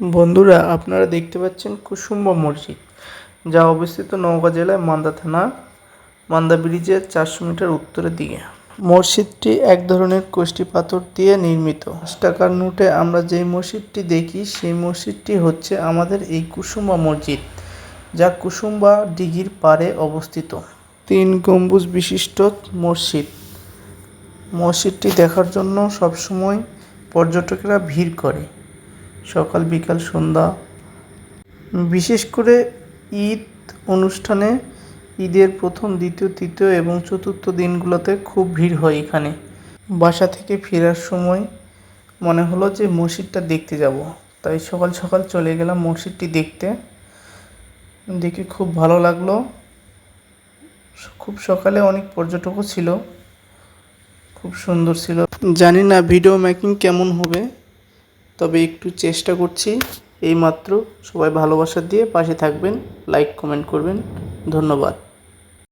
বন্ধুরা, আপনারা দেখতে পাচ্ছেন কুসুম্বা মসজিদ, যা অবস্থিত নওগাঁ জেলায় মান্দা থানা, মান্দা ব্রিজের চারশো মিটার উত্তরের দিকে। মসজিদটি এক ধরনের কোষ্টি পাথর দিয়ে নির্মিত। পাঁচ টাকার নোটে আমরা যেই মসজিদটি দেখি, সেই মসজিদটি হচ্ছে আমাদের এই কুসুম্বা মসজিদ, যা কুসুম্বা দিঘির পাড়ে অবস্থিত। তিন গম্বুজ বিশিষ্ট মসজিদ। মসজিদটি দেখার জন্য সবসময় পর্যটকেরা ভিড় করে। সকাল, বিকাল, সন্ধ্যা। বিশেষ করে ঈদ অনুষ্ঠানে ঈদের প্রথম, দ্বিতীয়, তৃতীয় এবং চতুর্থ দিনগুলোতে খুব ভিড় হয় এখানে। বাসা থেকে ফেরার সময় মনে হলো যে মসজিদটা দেখতে যাব। তাই সকাল সকাল চলে গেলাম মসজিদটি দেখতে। দেখে খুব ভালো লাগল। খুব সকালে অনেক পর্যটকও ছিল। খুব সুন্দর ছিল। জানি না, ভিডিও মেকিং কেমন হবে। তবে একটু চেষ্টা করছি এই মাত্র সবাই ভালোবাসা দিয়ে পাশে থাকবেন লাইক কমেন্ট করবেন। ধন্যবাদ।